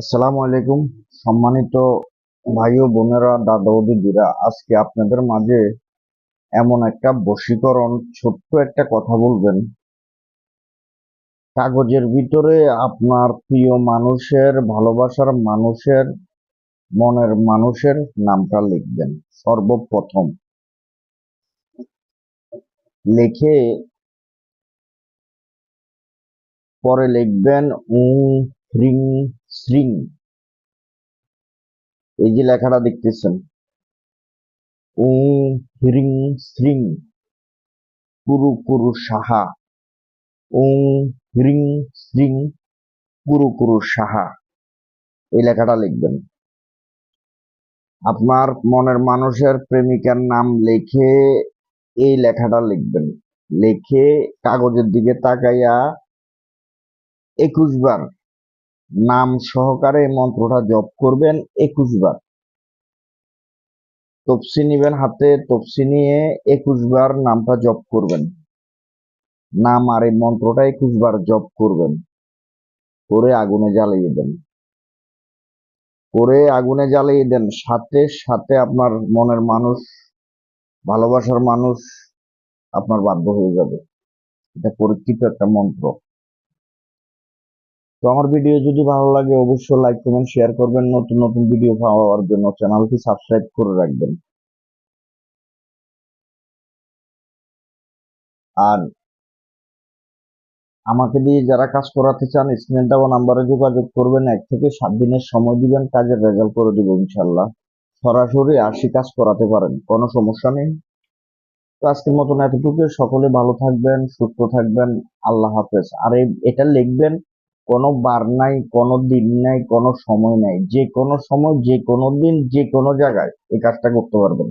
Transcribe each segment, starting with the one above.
আসসালামু আলাইকুম। সম্মানিত ভাই ও বোনেরা, দাদা ও দিদিরা, আজকে আপনাদের মাঝে এমন একটা বশীকরণ, ছোট্ট একটা কথা বলবেন। কাগজের ভিতরে আপনার প্রিয় মানুষের, ভালোবাসার মানুষের, মনের মানুষের নামটা লিখবেন। সর্বপ্রথম লিখে পরে লিখবেন উং হ্রিং শ্রিং এই যে লেখাটা দেখতেছেন। উং হ্রিং শ্রিং। কুরু কুরু সাহা উং হ্রিং শ্রিং। কুরু কুরু সাহা এই লেখাটা লিখবেন। আপনার মনের মানুষের প্রেমিকার নাম লিখে এই লেখাটা লিখবেন। লিখে কাগজের দিকে তাকাইয়া একুশ বার নাম সহকারে মন্ত্রটা জপ করবেন একুশ বার। তপসি নিবেন হাতে তপসি নিয়ে একুশ বার নামটা জপ করবেন। নাম আর এই মন্ত্রটা একুশ বার জপ করবেন। করে আগুনে জ্বালিয়ে দেন। করে আগুনে জ্বালিয়ে দেন। সাথে সাথে আপনার মনের মানুষ, ভালোবাসার মানুষ আপনার বাধ্য হয়ে যাবে। এটা পরীক্ষিত একটা মন্ত্র। তো আমার ভিডিও যদি ভালো লাগে, অবশ্যই লাইক কমেন্ট শেয়ার করবেন। নতুন নতুন ভিডিও পাওয়ার জন্য চ্যানেলটি সাবস্ক্রাইব করে রাখবেন। আর আমাকে দিয়ে যারা কাজ করাতে চান স্ক্রিনে দেওয়া নাম্বারে যোগাযোগ করবেন। এক থেকে সাত দিনের সময় দিবেন, কাজের রেজাল্ট করে দিব ইনশাল্লাহ। সরাসরি আসি কাজ করাতে পারেন, কোনো সমস্যা নেই। তো আজকের মতন এতটুকু সকলে ভালো থাকবেন, সুস্থ থাকবেন। আল্লাহ হাফেজ। আর এটা লিখবেন কোনো বার নাই, কোনো দিন নাই, কোনো সময় নাই। যে কোনো সময়, যে কোনো দিন, যে কোনো জায়গায় এই কাজটা করতে পারবেন।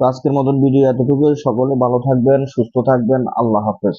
তো আজকের মতন ভিডিও এতটুকু সকলে ভালো থাকবেন, সুস্থ থাকবেন। আল্লাহ হাফেজ।